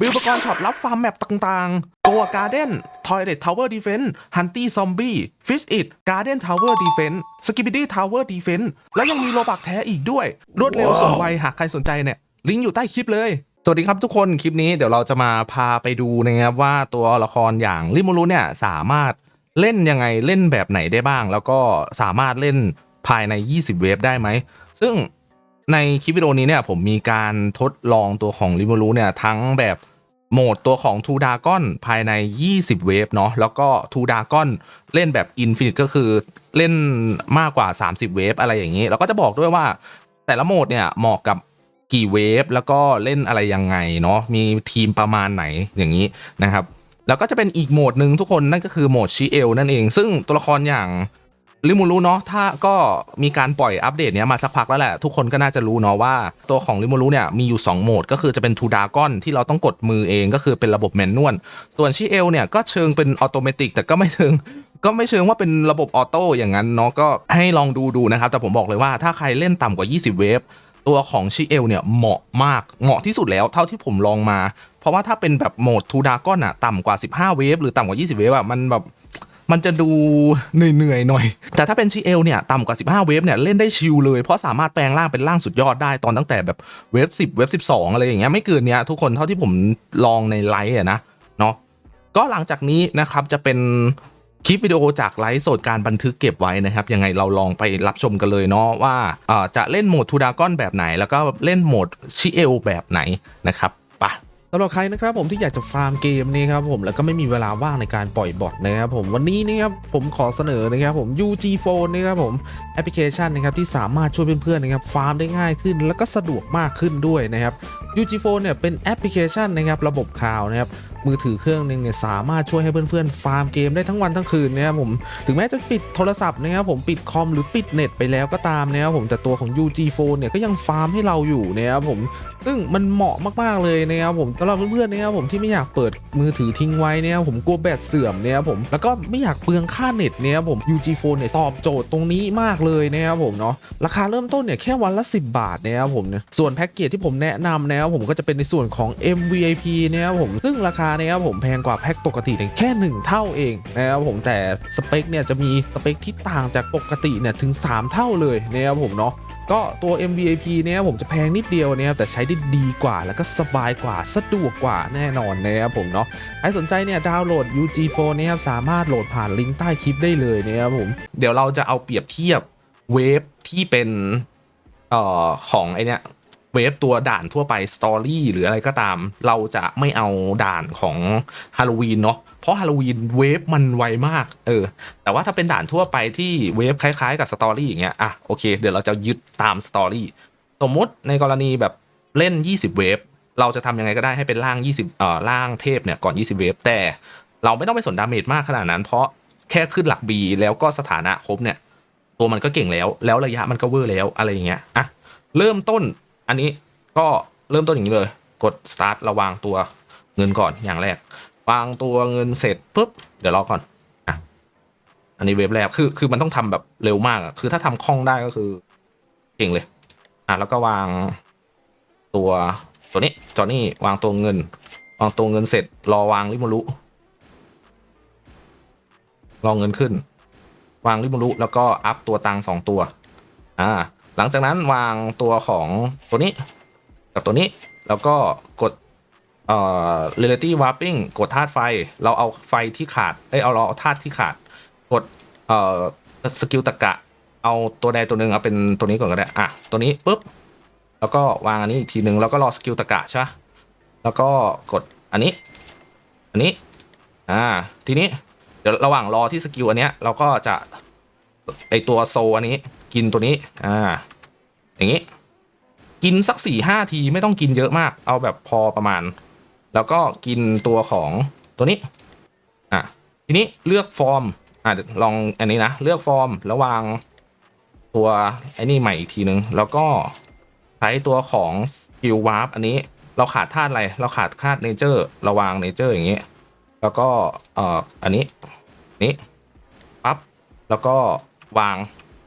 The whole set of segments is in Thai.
มีอุปกรณ์ช็อปรับฟาร์มแมปต่างๆ ตัว Garden Toilet Tower Defense Hunty Zombie Fish It Garden Tower Defense Skibidi Tower Defense แล้วยังมีโลบักแท้อีกด้วย รวดเร็วว้าวสมไวหากใครสนใจเนี่ย ลิงก์อยู่ใต้คลิปเลย สวัสดีครับทุกคนคลิปนี้เดี๋ยวเราจะมาพาไปดูนะครับว่าตัวละครอย่างริมูรุเนี่ยสามารถเล่นยังไงเล่นแบบไหนได้บ้าง แล้วก็สามารถเล่นภายใน 20 เวฟได้ไหมซึ่งในคลิปวิดีโอนี้เนี่ยผมมีการทดลองตัวของริมูรุเนี่ยทั้งแบบ โหมดตัวของทูดากอนภายใน 20 เวฟเนาะแล้วก็ทูดากอนเล่นแบบอินฟินิตก็คือเล่นมากกว่า 30 เวฟอะไรอย่างนี้ แล้วก็จะบอกด้วยว่าแต่ละโหมดเนี่ยเหมาะกับกี่เวฟแล้วก็เล่นอะไรยังไงเนาะมีทีมประมาณไหนอย่างนี้นะครับ แล้วก็จะเป็นอีกโหมดหนึ่งทุกคนนั่นก็คือโหมดชิเอลนั่นเอง ซึ่งตัวละครอย่าง ริมูรุเนาะถ้าก็มีการปล่อยอัปเดตเนี้ยมาสักพักแล้วแหละ ทุกคนก็น่าจะรู้เนาะว่าตัวของริมูรุเนี่ยมีอยู่ 2 โหมด ก็คือจะเป็นทูดากอนที่เราต้องกดมือเองก็คือเป็นระบบแมนนวลส่วนชิเอลเนี่ยก็เชิงเป็นออโตเมติกแต่ก็ไม่เชิงก็ไม่เชิงว่าเป็นระบบออโต้อย่างนั้นเนาะก็ให้ลองดูดูนะครับแต่ผมบอกเลยว่าถ้าใครเล่นต่ำกว่า 20 เวฟตัวของชิเอลเนี่ยเหมาะมากเหมาะที่สุดแล้วเท่าที่ผมลองมา เพราะว่าถ้าเป็นแบบโหมดทูดากอนอะต่ำกว่า 15 เวฟหรือต่ำกว่า 20 เวฟอะมันแบบ มันจะดูเหนื่อยๆหน่อย แต่ถ้าเป็นชิเอลเนี่ยต่ำกว่า 15 เวฟเนี่ยเล่นได้ชิลเลย เพราะสามารถแปลงร่างเป็นร่างสุดยอดได้ตอนตั้งแต่แบบเวฟ10 เวฟ12 อะไรอย่างเงี้ยไม่เกินเนี้ยทุกคนเท่าที่ผมลองในไลฟ์อะนะเนาะก็หลังจากนี้นะครับจะเป็นคลิปวิดีโอจากไลฟ์สดการบันทึกเก็บไว้นะครับ ยังไงเราลองไปรับชมกันเลยเนาะว่าจะเล่นโหมดทูดากอนแบบไหน แล้วก็เล่นโหมดชิเอลแบบไหนนะครับ สำหรับใครนะครับผมที่อยากจะฟาร์มเกมนี่ครับผมแล้วก็ไม่มีเวลาว่างในการปล่อยบอทนะครับผมวันนี้นะครับผมขอเสนอนะครับผม UG Phone นะครับผมแอปพลิเคชันนะครับที่สามารถช่วยเพื่อนๆนะครับฟาร์มได้ง่ายขึ้น แล้วก็สะดวกมากขึ้นด้วยนะครับ UG Phone เนี่ยเป็นแอปพลิเคชันนะครับระบบข่าวนะครับ มือถือเครื่องหนึ่งเนี่ยสามารถช่วยให้เพื่อนๆฟาร์มเกมได้ทั้งวันทั้งคืนนะครับผมถึงแม้จะปิดโทรศัพท์นะครับผมปิดคอมหรือปิดเน็ตไปแล้วก็ตามนะครับผมแต่ตัวของ UG Phone เนี่ยก็ยังฟาร์มให้เราอยู่นะครับผมซึ่งมันเหมาะมากๆเลยนะครับผมสำหรับเพื่อนๆนะครับผมที่ไม่อยากเปิดมือถือทิ้งไว้นะครับผมกลัวแบตเสื่อมนะครับผมแล้วก็ไม่อยากเปลืองค่าเน็ตนะครับผม UG Phone เนี่ยตอบโจทย์ตรงนี้มากเลยนะครับผมเนาะราคาเริ่มต้นเนี่ยแค่วันละ 10 บาทนะครับผมเนี่ยส่วนแพ็กเกจที่ผมแนะนำนะครับผมก็จะเป็นในส่วนของ MVIP นะครับผมซึ่งราคานะครับผมแพงกว่าแพ็กปกติเนี่ยแค่ 1 เท่าเองนะครับผมแต่สเปคเนี่ยจะมีสเปคที่ต่างจากปกติเนี่ยถึง 3 เท่าเลยนะครับผมเนาะก็ตัว MVP เนี่ยผมจะแพงนิดเดียวนะครับแต่ใช้ได้ดีกว่าแล้วก็สบายกว่าสะดวกกว่าแน่นอนนะครับผมเนาะใครสนใจเนี่ยดาวน์โหลด UG Phone นะครับสามารถโหลดผ่านลิงก์ใต้คลิปได้เลยนะครับผมเดี๋ยวเราจะเอาเปรียบเทียบเวฟที่เป็นเอ่อของไอเนี้ย เวฟตัวด่านทั่วไปสตอรี่หรืออะไรก็ตาม เราจะไม่เอาด่านของฮาโลวีนเนาะเพราะฮาโลวีนเวฟมันไวมาก เออ แต่ว่าถ้าเป็นด่านทั่วไปที่เวฟคล้ายๆ กับสตอรี่อย่างเงี้ยอะโอเค เดี๋ยวเราจะยึดตามสตอรี่สมมติในกรณีแบบเล่น 20 เวฟเราจะทำยังไงก็ได้ให้เป็นร่าง 20เอ่อร่างเทพเนี่ยก่อน 20 เวฟแต่เราไม่ต้องไปสนดาเมจมากขนาดนั้น เพราะแค่ขึ้นหลัก B แล้วก็สถานะครบเนี่ย ตัวมันก็เก่งแล้ว แล้วระยะมันก็เวอร์แล้วอะไรอย่างเงี้ยอะเริ่มต้น อันนี้ก็เริ่มต้นอย่างนี้เลย กด start ระวางตัวเงินก่อนอย่างแรก วางตัวเงินเสร็จปุ๊บ เดี๋ยวรอก่อนอะอันนี้เว็บแรกคือคือมันต้องทำแบบเร็วมากอะคือถ้าทำคล่องได้ก็คือเก่งเลย อะแล้วก็วางตัวตัวนี้จอนี่วางตัวเงิน วางตัวเงินเสร็จ รอวางริมูรุรอเงินขึ้น วางริมูรุแล้วก็อัพตัวตังสองตัว อ่า หลังจากนั้นวางตัวของตัวนี้กับตัวนี้แล้วก็กดเอ่อ reality warping กดธาตุไฟ เราเอาไฟที่ขาดเอ้ยเอาเราเอาธาตุที่ขาด กดเอ่อสกิลตะกะ เอาตัวใดตัวหนึ่งเอาเป็นตัวนี้ก่อนก็ได้อะตัวนี้ปุ๊บแล้วก็วางอันนี้อีกทีหนึ่งแล้วก็รอสกิลตะกะใช่แล้วก็กดอันนี้ อันนี้อ่าทีนี้เดี๋ยวระหว่างรอที่สกิลอันเนี้ยเราก็จะไอตัวโซอันนี้ กินตัวนี้ อ่า อย่างนี้ กินสักสี่ห้าทีไม่ต้องกินเยอะมาก เอาแบบพอประมาณ แล้วก็กินตัวของตัวนี้ อะ ทีนี้เลือกฟอร์ม อะลองอันนี้นะ เลือกฟอร์มแล้ววางตัวไอ้นี่ใหม่อีกทีนึง แล้วก็ใช้ตัวของสกิลวาร์ปอันนี้เราขาดธาตุอะไร เราขาดธาตุเนเจอร์ราวางเนเจอร์อย่างนี้แล้วก็เอ่ออันนี้ นี้ ปั๊บ แล้วก็วาง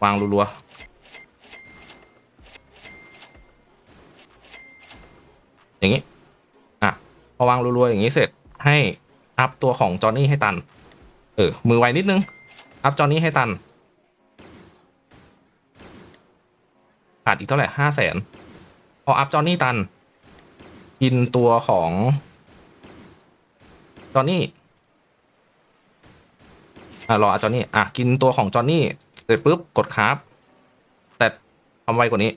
วางรัวๆอย่างนี้อะพอวางรัวๆอย่างนี้เสร็จให้อัพตัวของจอห์นนี่ให้ตัน เออ มือไวนิดนึง อัพจอห์นนี่ให้ตันขาดอีกเท่าไหร่ห้าแสนพออัพจอห์นนี่ตัน กินตัวของ จอห์นนี่อะรอจอห์นนี่อะ กินตัวของจอห์นนี่ ร็จปุ๊บกดคราฟแต่ทำไวกว่านี้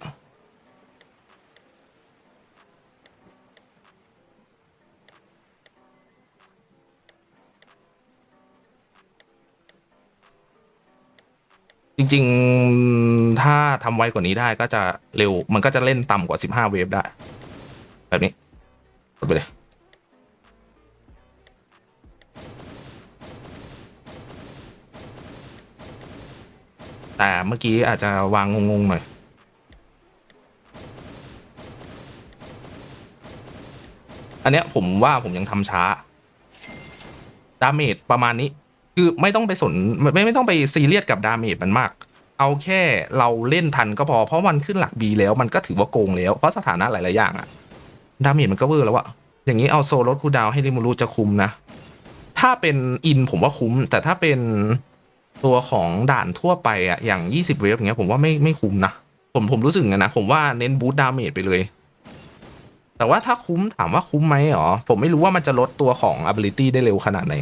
จริงๆ ถ้าทำไวกว่านี้ได้ก็จะเร็ว มันก็จะเล่นต่ำกว่า 15 เวฟได้ แบบนี้กดไปเลย แต่เมื่อกี้อาจจะวางงงๆหน่อยอันเนี้ยผมว่าผมยังทำช้า ดาเมจประมาณนี้ คือไม่ต้องไปสนไม่ไม่ต้องไปซีเรียสกับดาเมจมันมาก เอาแค่เราเล่นทันก็พอ เพราะมันขึ้นหลักบีแล้วมันก็ถือว่าโกงแล้ว เพราะสถานะหลาย ๆ อย่างอะดาเมจมันก็เวอร์แล้วอะอย่างนี้เอาโซลดคูดาวให้ริมูรุจะคุมนะ ถ้าเป็นอินผมว่าคุ้ม แต่ถ้าเป็น ตัวของด่านทั่วไปอะอย่าง 20 เวฟอย่างเงี้ยผมว่าไม่ไม่คุ้มนะ ผมผมรู้สึกนนนะ ผมว่าเน้นบูตดาเมจไปเลย แต่ว่าถ้าคุ้มถามว่าคุ้มไหมหรอ ผมไม่รู้ว่ามันจะลดตัวของ ability ได้เร็วขนาดไหน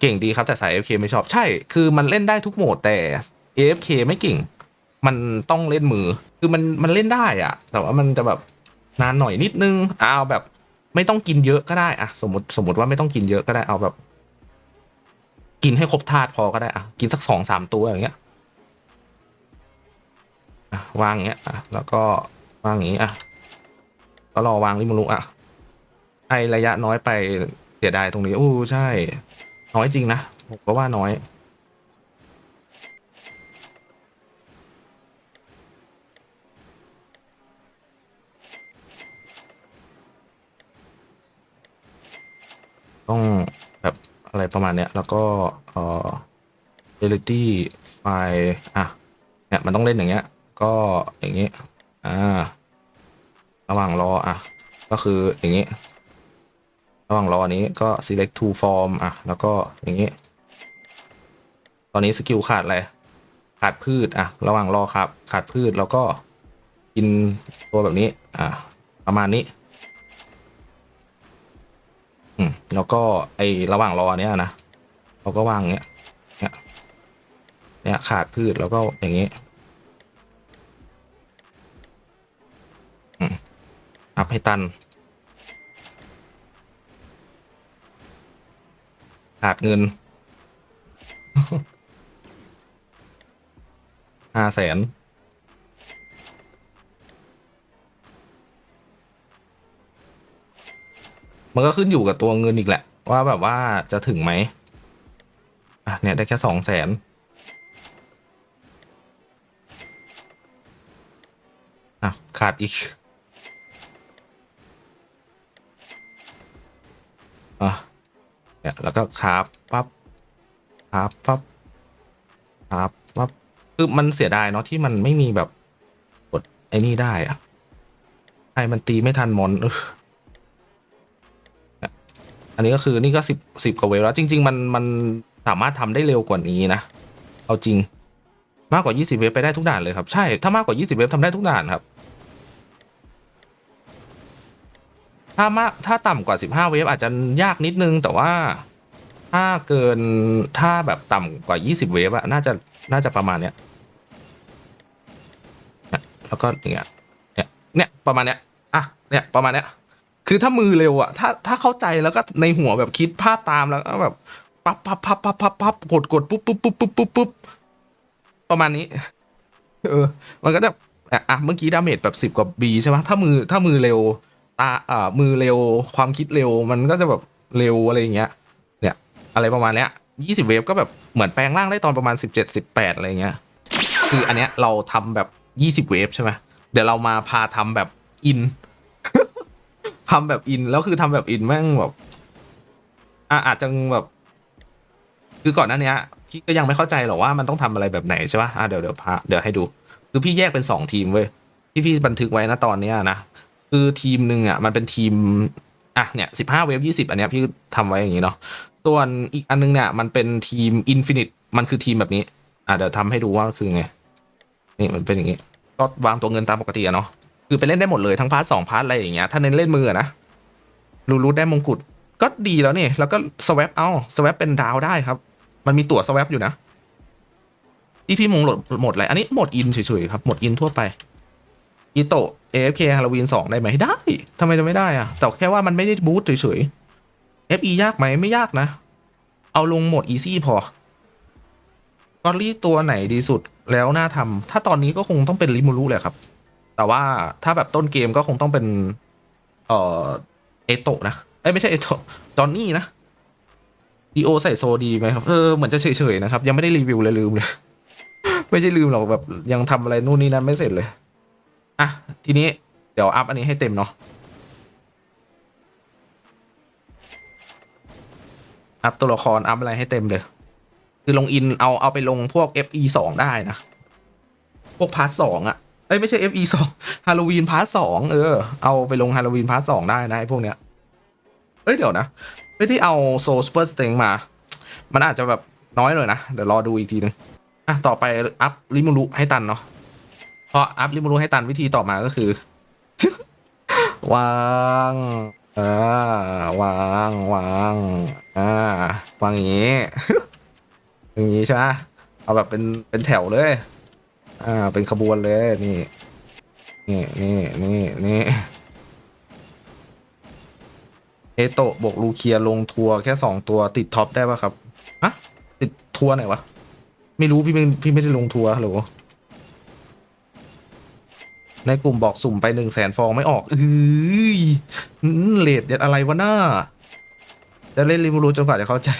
เก่งดีครับแต่สาย AFK ไม่ชอบใช่ คือมันเล่นได้ทุกโหมดแต่ AFK ไม่เก่ง มันต้องเล่นมือ คือมันมันเล่นได้อะแต่ว่ามันจะแบบนานหน่อยนิดนึงเอาแบบไม่ต้องกินเยอะก็ได้อะสมมติสมมติว่าไม่ต้องกินเยอะก็ได้เอาแบบ กินให้ครบธาตุพอก็ได้อะกินสักสองสามตัวอย่างเงี้ยอะวางอย่างเงี้ยอะแล้วก็วางอย่างงี้อะก็รอวางริมูรุอะไอระยะน้อยไปเสียดายตรงนี้อู้ใช่ น้อยจริงนะผมก็ว่าน้อยต้อง อะไรประมาณเนี้ย แล้วก็เอ่อ ability ไฟอะเนี่ยมันต้องเล่นอย่างเงี้ย ก็อย่างงี้อ่าระหว่างรออะก็คืออย่างงี้ระหว่างรอนี้ก็ select to form อะ แล้วก็อย่างงี้ตอนนี้สกิลขาดอะไรขาดพืชอะ ระหว่างรอครับ ขาดพืชแล้วก็กินตัวแบบนี้ อะ ประมาณนี้ แล้วก็ไอระหว่างรอเนี้ยนะเราก็วางเงี้ยเนี้ยเนี้ยขาดพืชแล้วก็อย่างงี้อัพให้ตัน ขาดเงินห้าแสน มันก็ขึ้นอยู่กับตัวเงินอีกแหละ ว่าแบบว่าจะถึงไหมอะเนี่ยได้แค่สองแสนอะขาดอีกอะเนี่ยแล้วก็คาบปั๊บคาบปั๊บคาบปั๊บคือมันเสียดายเนาะที่มันไม่มีแบบกดไอ้นี่ได้อะไอ้มันตีไม่ทันมอนเออ อันนี้ก็คือนี่ก็สิบสิบกว่าเวฟแล้ว จริง ๆ มันมันสามารถทำได้เร็วกว่านี้นะ เอาจริงมากกว่า 20 เวฟไปได้ทุกด่านเลยครับใช่ถ้ามากกว่า 20 เวฟทำได้ทุกด่านครับ ถ้ามากถ้าต่ำกว่า 15 เวฟอาจจะยากนิดนึง แต่ว่าถ้าเกินถ้าแบบต่ำกว่า 20 เวฟอะน่าจะน่าจะประมาณเนี้ยเนี่ยแล้วก็อย่างเงี้ยเนี่ยเนี่ยประมาณเนี้ยอะเนี่ยประมาณเนี้ย คือถ้ามือเร็วอะถ้าถ้าเข้าใจแล้วก็ในหัวแบบคิดภาพตามแล้วก็แบบปั๊บปั๊บปั๊บปั๊บปั๊บปั๊บกดกดปุ๊บปุ๊บปุ๊บปุ๊บปุ๊บปุ๊บประมาณนี้ เออ มันก็จะอะเมื่อกี้ดาเมจแบบสิบกว่าบีใช่ไหมถ้ามือถ้ามือเร็วตาอ่ามือเร็วความคิดเร็วมันก็จะแบบเร็วอะไรอย่างเงี้ย เนี่ย อะไรประมาณเนี้ยยี่สิบเวฟก็แบบเหมือนแปลงร่างได้ตอนประมาณสิบเจ็ดสิบแปดอะไรเงี้ย คืออันเนี้ยเราทำแบบยี่สิบเวฟใช่ไหมเดี๋ยวเรามาพาทำแบบอิน ทำแบบอินแล้วคือทำแบบอินแม่งแบบอะอาจจะแบบ คือก่อนหน้าเนี้ยพี่ก็ยังไม่เข้าใจหรอกว่ามันต้องทำอะไรแบบไหนใช่ป่ะอะเดี๋ยวเดี๋ยวพาเดี๋ยวให้ดู คือพี่แยกเป็นสองทีมเว้ยที่พี่บันทึกไว้นะตอนเนี้ยนะคือทีมหนึ่งอะมันเป็นทีมอะเนี่ยสิบห้าเวฟยี่สิบอันเนี้ยพี่ทำไว้อย่างนี้เนาะส่วนอีกอันนึงเนี่ยมันเป็นทีมอินฟินิตมันคือทีมแบบนี้ อะเดี๋ยวทำให้ดูว่าคือไง นี่มันเป็นอย่างนี้ ก็วางตัวเงินตามปกติอะเนาะ คือไปเล่นได้หมดเลยทั้งพาร์ทสองพาร์ทอะไรอย่างเงี้ยถ้าเน้นเล่นมือนะรูรูได้มงกุฎก็ดีแล้วนี่แล้วก็สวปเอาสวปเป็นดาวได้ครับ มันมีตั๋วสวปอยู่นะอีพีมงหมดหมดเลยอันนี้หมดอินเฉยๆครับหมดอินทั่วไปอีโตะ AFK ฮาโลวีนสองได้ไหมได้ทำไมจะไม่ได้อะแต่แค่ว่ามันไม่ได้บูสต์เฉยๆ FE ยากไหมไม่ยากนะ เอาลงหมด easy พอกอรี่ตัวไหนดีสุดแล้วน่าทำถ้าตอนนี้ก็คงต้องเป็นริมูรุแหละครับ แต่ว่าถ้าแบบต้นเกมก็คงต้องเป็น เอ่อเอโตะนะเอ้ยไม่ใช่เอโตะจอนนี่นะดีโอใส่โซดีไหมครับ เออ เหมือนจะเฉยๆนะครับ ยังไม่ได้รีวิวเลยลืมเลย ไม่ใช่ลืมหรอกแบบยังทำอะไรนู่นนี่นั่นไม่เสร็จเลย อะ ทีนี้เดี๋ยวอัพอันนี้ให้เต็มเนาะอัพตัวละครอัพอะไรให้เต็มเลย คือลงอินเอาเอาไปลงพวก FE สองได้นะ พวกพาร์ทสองอะ เอ้ยไม่ใช่ FE สองฮาโลวีนพาร์ทสองเออ เอาไปลงฮาโลวีนพาร์ทสองได้นะไอ้พวกเนี้ยเอ้ยเดี๋ยวนะเอ้ยที่เอาโซลสเปอร์สเต็งมา มันอาจจะแบบน้อยหน่อยนะ เดี๋ยวรอดูอีกทีนึงอะต่อไปอัพริมูรุให้ตันเนาะพออัพริมูรุให้ตันวิธีต่อมาก็คือ วางอ่าวางวางอ่าวางอย่างนี้ อย่างนี้ใช่ไหมเอาแบบเป็นเป็นแถวเลย อ่า เป็นขบวนเลยนี่นี่นี่นี่นี่เอโตะบวกลูเคียลงทัวร์แค่สองตัวติดท็อปได้ปะครับอะติดทัวร์ไหนวะ ไม่รู้พี่ไม่พี่ไม่ได้ลงทัวร์หรอในกลุ่มบอกสุ่มไปหนึ่งแสนฟองไม่ออกเอ้ยเลดอะไรวะหน้า จะเล่นริมูรูจนกว่าจะเข้าใจ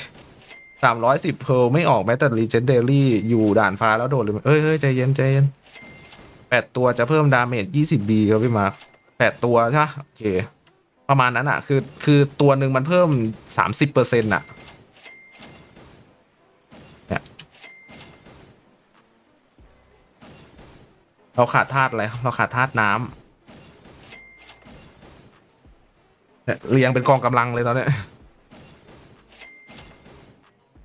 สามร้อยสิบเพลไม่ออกแม้แต่รีเจนเดอรี่อยู่ด่านฟ้าแล้วโดดเลยเอ้ยเฮ้ยใจเย็นใจเย็นแปดตัวจะเพิ่มดาเมจยี่สิบบีครับพี่มาร์คแปดตัวใช่ปะโอเค ประมาณนั้นอะคือ คือตัวหนึ่งมันเพิ่มสามสิบเปอร์เซ็นต์อะเนี่ยเราขาดธาตุอะไรเราขาดธาตุน้ำเนี่ยเรียงเป็นกองกำลังเลยตอนเนี้ย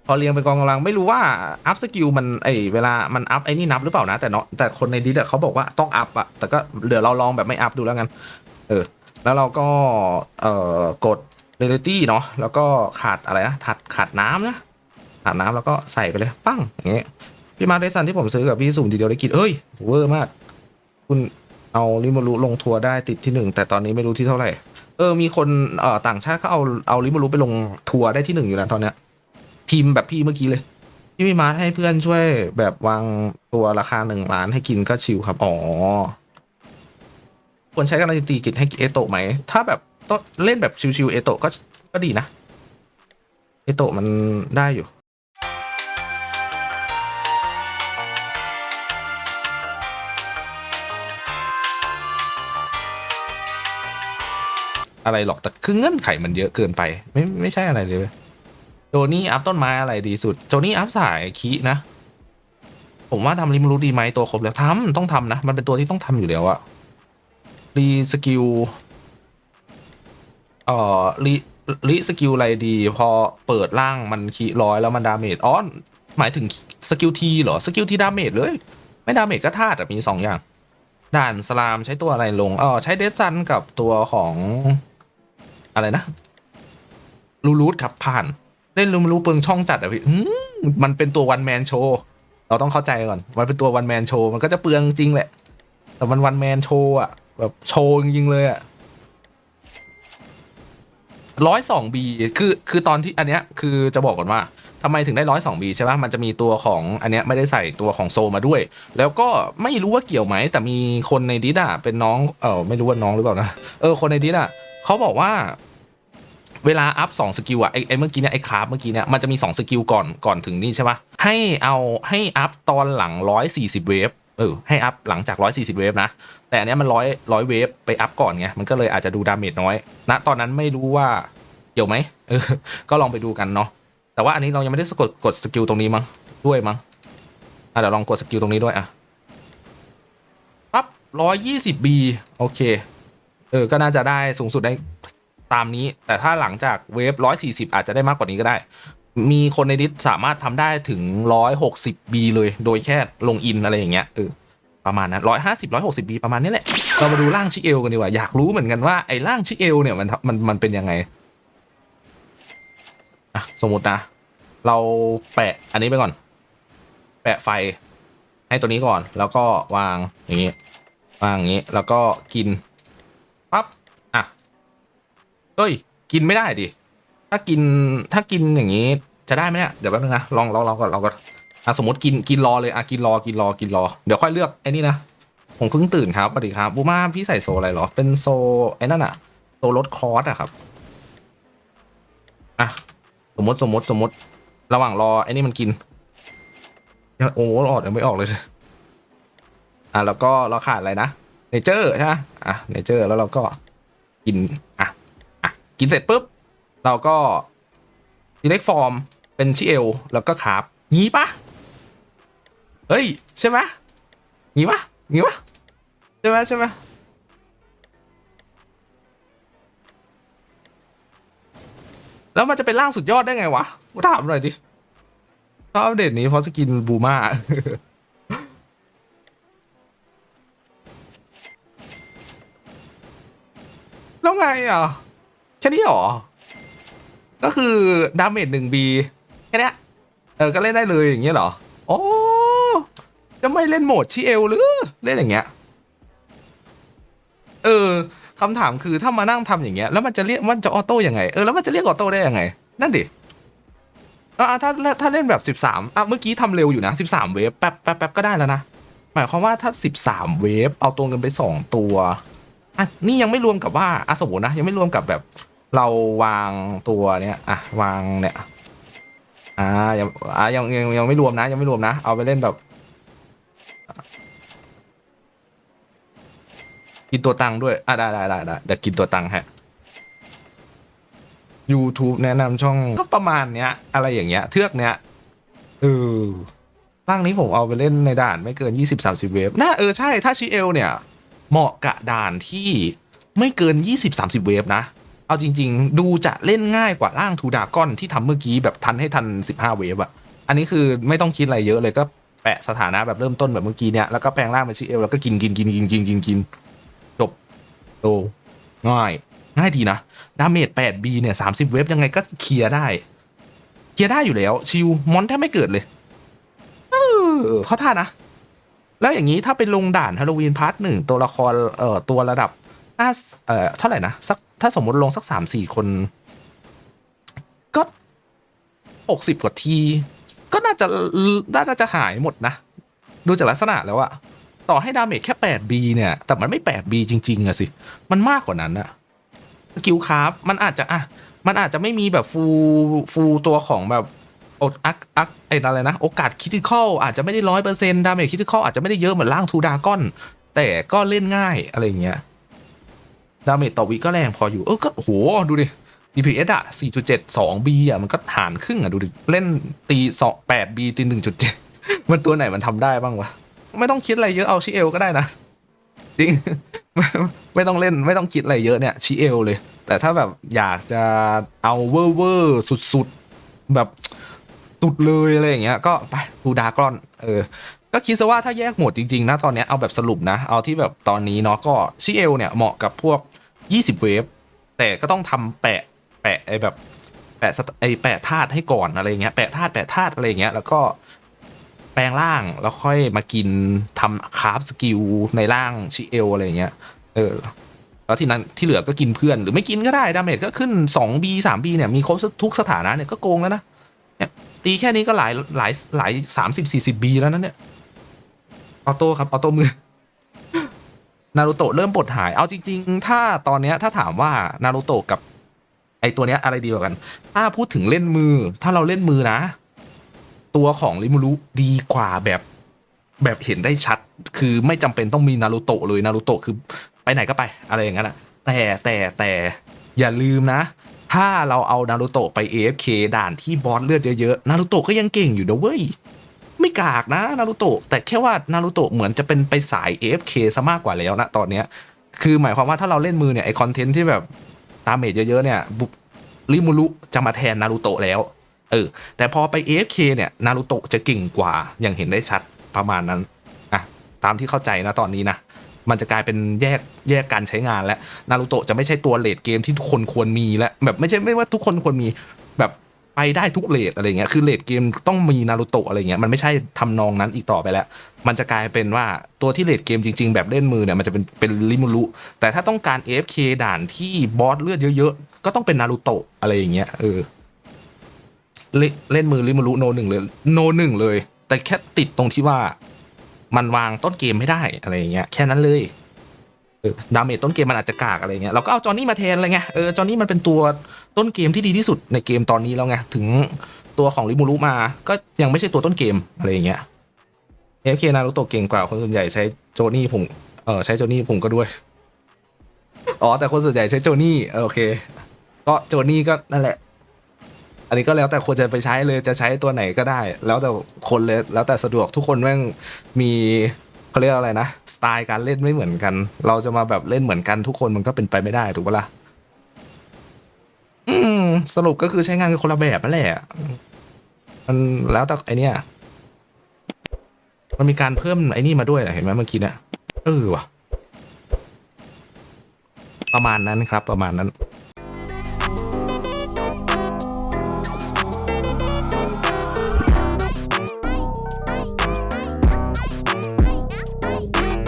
พอเรียงเป็นกองกำลังไม่รู้ว่าอัพสกิลมันไอเวลามันอัพไอ้นี่นับหรือเปล่านะแต่เนาะแต่คนในดิสเขาบอกว่าต้องอัพอะแต่ก็เดี๋ยวเราลองแบบไม่อัพดูแล้วกันเออแล้วเราก็เอ่อกดเรเลตี้เนาะแล้วก็ขาดอะไรนะขาดขาดน้ำนะขาดน้ำแล้วก็ใส่ไปเลยปั้งอย่างเงี้ยพี่มาร์คเดซันที่ผมซื้อกับพี่สุ่มทีเดียวได้กินเอ้ยเวอร์มาก คุณเอาริมารุลงทัวร์ได้ติดที่หนึ่งแต่ตอนนี้ไม่รู้ที่เท่าไหร่เออมีคนเอ่อต่างชาติเขาเอาเอาริมารุไปลงทัวร์ได้ที่หนึ่งอยู่นะตอนเนี้ย ทีมแบบพี่เมื่อกี้เลย พี่มีมาร์ทให้เพื่อนช่วยแบบวางตัวราคาหนึ่งล้านให้กินก็ชิลครับ อ๋อ ควรใช้การันตีกิจให้เอโตะไหม ถ้าแบบต้องเล่นแบบชิวๆเอโตะก็ก็ดีนะ เอโตะมันได้อยู่อะไรหรอกแต่คือเงื่อนไขมันเยอะเกินไป ไม่ไม่ใช่อะไรเลย โจนี่อัพต้นไม้อะไรดีสุด โจนี่อัพสายคีนะ ผมว่าทำริมรู้ดีไหมตัวครบแล้วทำต้องทำนะ มันเป็นตัวที่ต้องทำอยู่แล้วอะรีสกิลเอ่อรีรีสกิลอะไรดี พอเปิดร่างมันคีร้อยแล้วมันดาเมจอ๋อหมายถึงสกิลทีเหรอ สกิลทีดาเมจเลย ไม่ดาเมจก็ธาตุมีสองอย่าง ด่านสลามใช้ตัวอะไรลงอ๋อใช้เดซซันกับตัวของอะไรนะ ลูรูทครับผ่าน เล่นลูมรูเปิงช่องจัดอะพี่มันเป็นตัววันแมนโชว์เราต้องเข้าใจก่อน มันเป็นตัววันแมนโชว์มันก็จะเปลืองจริงแหละ แต่มันวันแมนโชว์อะแบบโชว์จริงๆเลยอะร้อยสองบีคือคือตอนที่อันเนี้ยคือจะบอกก่อนว่าทำไมถึงได้ร้อยสองบีใช่ปะมันจะมีตัวของอันเนี้ยไม่ได้ใส่ตัวของโซมาด้วย แล้วก็ไม่รู้ว่าเกี่ยวไหม แต่มีคนในดิสอะเป็นน้องเออไม่รู้ว่าน้องหรือเปล่านะ เออคนในดิสอะเขาบอกว่า เวลาอัพสองสกิลอะไอไอเมื่อกี้เนี่ยไอคราฟเมื่อกี้เนี่ยมันจะมีสองสกิลก่อนก่อนถึงนี่ใช่ปะให้เอาให้อัพตอนหลังร้อยสี่สิบเวฟเออให้อัพหลังจากร้อยสี่สิบเวฟนะ แต่อันเนี้ยมันร้อยร้อยเวฟไปอัพก่อนไงมันก็เลยอาจจะดูดาเมจน้อยณตอนนั้นไม่รู้ว่าเกี่ยวไหมเออก็ลองไปดูกันเนาะแต่ว่าอันนี้เรายังไม่ได้กดกดสกิลตรงนี้มั้งด้วยมั้งอะเดี๋ยวลองกดสกิลตรงนี้ด้วยอะปั๊บร้อยยี่สิบบีโอเคเออก็น่าจะได้สูงสุดได้ ตามนี้ แต่ถ้าหลังจากเวฟร้อยสี่สิบอาจจะได้มากกว่านี้ก็ได้ มีคนในดิสสามารถทำได้ถึงร้อยหกสิบบีเลย โดยแค่ลงอินอะไรอย่างเงี้ยเออประมาณนั้นร้อยห้าสิบร้อยหกสิบบีประมาณนี้แหละ เรามาดูร่างชิเอลกันดีกว่า อยากรู้เหมือนกันว่าไอ้ร่างชิเอลเนี่ยมันมันมันเป็นยังไงอะสมมตินะ เราแปะอันนี้ไปก่อน แปะไฟให้ตัวนี้ก่อน แล้วก็วางอย่างนี้วางอย่างนี้ แล้วก็กิน เอ้ย กินไม่ได้ดิ ถ้ากินถ้ากินอย่างนี้จะได้ไหมเนี่ย เดี๋ยวแป๊บนึงนะลองลองลองก่อนลองก่อนอะสมมติกินกินรอเลยอะกินรอกินรอกินรอ เดี๋ยวค่อยเลือกไอ้นี่นะ ผมเพิ่งตื่นครับสวัสดีครับบูมาพี่ใส่โซอะไรหรอ เป็นโซไอ้นั่นอะโซลดคอร์สอะครับ อะ สมมติสมมติสมมติ ระหว่างรอไอ้นี่มันกินยังโอ้โหออกยังไม่ออกเลย อะแล้วก็เราขาดอะไรนะเนเจอร์ใช่ไหมอะเนเจอร์แล้วเราก็กิน กินเสร็จปุ๊บ เราก็ select form เป็นชิเอลแล้วก็คาร์บงี้ปะเฮ้ย ใช่ไหมงี้ปะงี้ปะใช่ไหมใช่ไหมแล้วมันจะเป็นร่างสุดยอดได้ไงวะกูถามหน่อยดิชอบอัปเดตนี้เพราะสกินบูมาแล้วไงอะ แค่นี้หรอ ก็คือดาเมจหนึ่งบีแค่นี้เออ ก็เล่นได้เลยอย่างเงี้ยเหรอ โอ้ จะไม่เล่นโหมดชิเอลหรือ เล่นอย่างเงี้ย เออคำถามคือถ้ามานั่งทำอย่างเงี้ยแล้วมันจะเรียกมันจะออโต้ยังไง เออแล้วมันจะเรียกออโต้ได้ยังไง นั่นดิอ่าถ้าถ้าเล่นแบบสิบสามอะเมื่อกี้ทำเร็วอยู่นะสิบสามเวฟแป๊บแป๊บแป๊บก็ได้แล้วนะ หมายความว่าถ้าสิบสามเวฟเอาตัวเงินไปสองตัวอะนี่ยังไม่รวมกับว่าอะสมมตินะ ยังไม่รวมกับแบบ เราวางตัวเนี้ยอะวางเนี่ยอ่ายังอะยังยังยังไม่รวมนะ ยังไม่รวมนะ เอาไปเล่นแบบกินตัวตังค์ด้วยอะได้ได้ได้ได้เดี๋ยวกินตัวตังค์ฮะ YouTube แนะนำช่องก็ประมาณเนี้ย อะไรอย่างเงี้ย เทือกเนี้ยเออร่างนี้ผมเอาไปเล่นในด่านไม่เกิน 20-30 เวฟน่าเออใช่ ถ้าชิเอลเนี่ย เหมาะกับด่านที่ไม่เกิน 20-30 เวฟนะ เอาจริง ๆ ดูจะเล่นง่ายกว่าร่างทูดากอนที่ทำเมื่อกี้แบบทันให้ทัน 15 เวฟอะอันนี้คือไม่ต้องคิดอะไรเยอะเลยก็แปะสถานะแบบเริ่มต้นแบบเมื่อกี้เนี่ยแล้วก็แปลงร่างเป็นชิเอลแล้วก็กินกินกินกินกินกินกินจบโตง่ายง่ายดีนะดาเมจ 8B เนี่ย 30 เวฟยังไงก็เคลียร์ได้เคลียร์ได้อยู่แล้ว ชิวมอนแทบไม่เกิดเลยเออเขาท่านะ แล้วอย่างนี้ถ้าไปลงด่านฮาโลวีนพาร์ทหนึ่งตัวละครเอ่อตัวระดับห้าเอ่อเท่าไหร่นะ สัก ถ้าสมมติลงสักสามสี่คน ก็หกสิบกว่าที ก็น่าจะน่าจะหายหมดนะ ดูจากลักษณะแล้วอะต่อให้ดาเมจแค่ 8B เนี่ย แต่มันไม่ 8B จริง ๆอะสิ มันมากกว่านั้นอะสกิลคราฟมันอาจจะอะมันอาจจะไม่มีแบบฟูฟูตัวของแบบโออักอักไอ้อะไรนะ โอกาสคิติคอลอาจจะไม่ได้ร้อยเปอร์เซ็นต์ดาเมจคิติคอลอาจจะไม่ได้เยอะเหมือนร่างทูดากอน แต่ก็เล่นง่ายอะไรอย่างเงี้ย ดาเมจต่อวิก็แรงพออยู่ เออก็โหดูดิ DPS อะ 4.7 2B อะ มันก็หารครึ่งอะ ดูดิ เล่นตี 2 8B ตี 1.7 มันตัวไหนมันทำได้บ้างวะ ไม่ต้องคิดอะไรเยอะเอาชิเอลก็ได้นะ จริง ไม่ไม่ต้องเล่นไม่ต้องคิดอะไรเยอะเนี่ยชิเอลเลย แต่ถ้าแบบอยากจะเอาเวอร์เวอร์สุดๆ แบบตุดเลยอะไรอย่างเงี้ย ก็ไปทูดากรอน เออ ก็คิดซะว่าถ้าแยกหมวดจริงๆนะตอนเนี้ยเอาแบบสรุปนะ เอาที่แบบตอนนี้เนาะก็ชิเอลเนี่ยเหมาะกับพวก 20เวฟแต่ก็ต้องทำแปะแปะไอ้แบบแปะไอ้แปะธาตุให้ก่อนอะไรเงี้ยแปะธาตุแปะธาตุอะไรเงี้ยแล้วก็แปลงร่างแล้วค่อยมากินทำคราฟสกิลในร่างชิเอลอะไรเงี้ยเออแล้วที่นั้นที่เหลือก็กินเพื่อนหรือไม่กินก็ได้ดาเมจก็ขึ้น 2B 3B เนี่ยมีครบทุกสถานะเนี่ยก็โกงแล้วนะเนี่ยตีแค่นี้ก็หลายหลายหลายสามสิบสี่สิบบีแล้วนะเนี่ย ออโต้ครับ ออโต้มือ นารูโตะเริ่มปลดหาย เอาจริง ๆ ถ้าตอนเนี้ยถ้าถามว่านารูโตะกับ ไอตัวเนี้ยอะไรดีกว่ากัน ถ้าพูดถึงเล่นมือ ถ้าเราเล่นมือนะ ตัวของริมูรุดีกว่าแบบแบบเห็นได้ชัด คือไม่จำเป็นต้องมีนารูโตะเลยนารูโตะคือไปไหนก็ไป อะไรอย่างนั้นอะแต่แต่แต่อย่าลืมนะ ถ้าเราเอานารูโตะไป AFK ด่านที่บอสเลือดเยอะๆ นารูโตะก็ยังเก่งอยู่นะเว้ย ไม่กากนะนารูโตะแต่แค่ว่านารูโตะเหมือนจะเป็นไปสาย AFK ซะมากกว่าแล้วนะตอนเนี้ยคือหมายความว่าถ้าเราเล่นมือเนี่ยไอคอนเทนต์ที่แบบดามเมจเยอะๆเนี่ยบุริมูรุจะมาแทนนารูโตะแล้วเออแต่พอไป AFK เนี่ยนารูโตะจะเก่งกว่าอย่างเห็นได้ชัดประมาณนั้นอะตามที่เข้าใจนะตอนนี้นะมันจะกลายเป็นแยกแยกการใช้งานแล้วนารูโตะจะไม่ใช่ตัวเลดเกมที่ทุกคนควรมีแล้วแบบไม่ใช่ไม่ว่าทุกคนควรมีแบบ ไปได้ทุกเลดอะไรเงี้ยคือเลดเกมต้องมีนารูโตะอะไรเงี้ยมันไม่ใช่ทำนองนั้นอีกต่อไปแล้ว มันจะกลายเป็นว่าตัวที่เลดเกมจริง ๆ แบบเล่นมือเนี่ยมันจะเป็นเป็นริมูรุแต่ถ้าต้องการ AFK ด่านที่บอสเลือดเยอะๆ ก็ต้องเป็นนารูโตะอะไรอย่างเงี้ยเออเลเล่นมือริมูรุโนหนึ่งเลยโนหนึ่งเลย แต่แค่ติดตรงที่ว่า มันวางต้นเกมไม่ได้อะไรเงี้ยแค่นั้นเลย ดาเมจต้นเกมมันอาจจะกากอะไรเงี้ยเราก็เอาจอห์นนี่มาแทนอะไรเงี้ยเออจอห์นนี่มันเป็นตัวต้นเกมที่ดีที่สุดในเกมตอนนี้แล้วไงถึงตัวของริมูรุมาก็ยังไม่ใช่ตัวต้นเกมอะไรเงี้ยเอฟเคนารุโตเก่งกว่าคนส่วนใหญ่ใช้โจนี่ผมเออใช้โจนี่ผมก็ด้วยอ๋อแต่คนส่วนใหญ่ใช้โจนี่โอเค ก็โจนี่ก็นั่นแหละ อันนี้ก็แล้วแต่คนจะไปใช้เลยจะใช้ตัวไหนก็ได้ แล้วแต่คนเลยแล้วแต่สะดวกทุกคนแม่งมี เขาเรียกอะไรนะสไตล์การเล่นไม่เหมือนกัน เราจะมาแบบเล่นเหมือนกันทุกคนมันก็เป็นไปไม่ได้ถูกปะล่ะอืม สรุปก็คือใช้งานกันคนละแบบนั่นแหละมันแล้วแต่ไอเนี้ยมันมีการเพิ่มไอ้นี่มาด้วยเห็นไหมเมื่อกี้เนี่ยเออว่ะประมาณนั้นครับ ประมาณนั้น